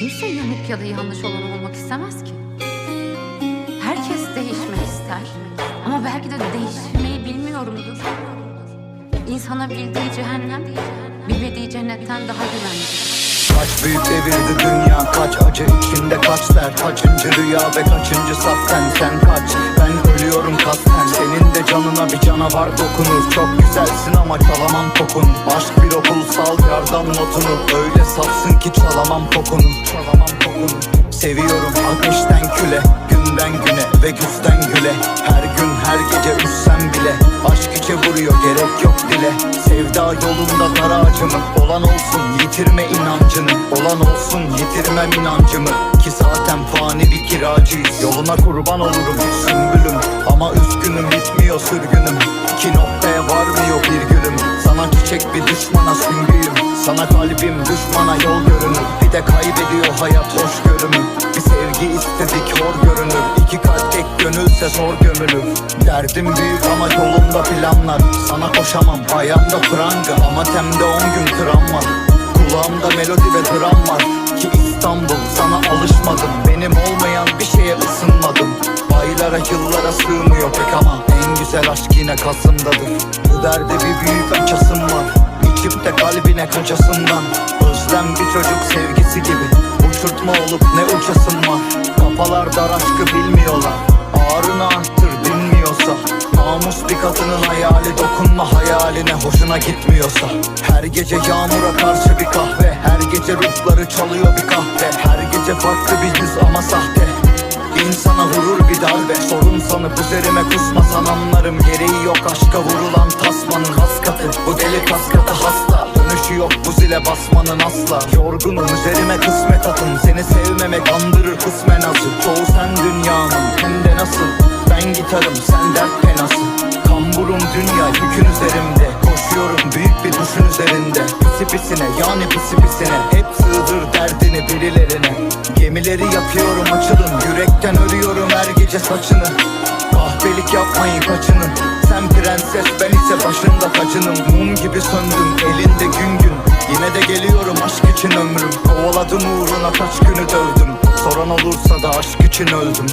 Kimse yanık ya da yanlış olan olmak istemez ki. Herkes değişmek ister. Ama belki de değişmeyi bilmiyorumdur. İnsana bildiği cehennem, bilmediği cennetten daha güvenlidir. Kaç büyük devirdi dünya kaç acı içinde kaç dert Kaçıncı rüya ve kaçıncı saften sen kaç Ben ölüyorum kasten senin de canına bir canavar dokunur Çok güzelsin ama çalamam kokunu Aşk bir okul sal yardan notunu Öyle safsın ki çalamam kokunu. Çalamam kokunu. Seviyorum ateşten küle Günden güne ve güzden güle. Her gün her gece üssem bile Aşk içe vuruyor gerek yok dile. Sevda yolunda dar ağacımı Olan olsun yitirme inancını. Olan olsun yitirmem inancımı Ki zaten fani bir kiracıyız. Yoluna kurban olurum sümbülüm Ama üzgünüm bitmiyor sürgünüm. Ki noktaya varmıyor bir gülüm Sana çiçek bir düşmana süngüyüm Sana kalbim düşmana yol görünür. Bir de kaybediyor hayat hoş görümü Bir sevgi istedik hor görünür. İki kalp tek gönülse zor gömülür. Derdim büyük ama yolumda planlar. Sana koşamam ayağımda pranga. Ama temde on gün travma. Kulağımda melodi ve dram var. Ki İstanbul sana alışmadım. Benim olmayan bir şeye ısınmadım. Aylara yıllara sığmıyor pek ama En güzel aşk yine Kasım'dadır. Bu derde bir büyük açasım var de kalbine kaçasından. Özlem bir çocuk sevgisi gibi. Uçurtma olup ne uçasım var. Kafalar dar aşkı bilmiyorlar. Ağrını arttır dinmiyorsa. Namus bir kadının hayali dokunma hayaline hoşuna gitmiyorsa. Her gece yağmura karşı bir kahve. Her gece ruhları çalıyor bir kahve. Her gece farklı bir yüz ama sahte. İnsana vurur bir darbe. Sorun sanıp üzerime kusmasan anlarım. Gereği yok aşka vurulan tasmanın has katı. Bu deli kas katı hasta zile basmanın asla. Yorgunum üzerime kısmet atın. Seni sevmemek andırır kısmen azı Çoğu sen dünyanın hem de nasıl? Ben gitarım sen dert penası Kamburum dünya yükün üzerimde. Koşuyorum büyük bir düşün üzerinde. Pisi pisine yani pisi pisine. Hep sığdır derdini birilerine. Gemileri yakıyorum açılın. Yürekten örüyorum her gece saçını. Kahpelik yapmayın kaçının prenses. Ben ise başında tacınım Mum gibi söndüm elinde gün gün. Yine de geliyorum aşk için ömrüm. Kovaladım uğruna kaç günü dövdüm. Soran olursa da aşk için öldüm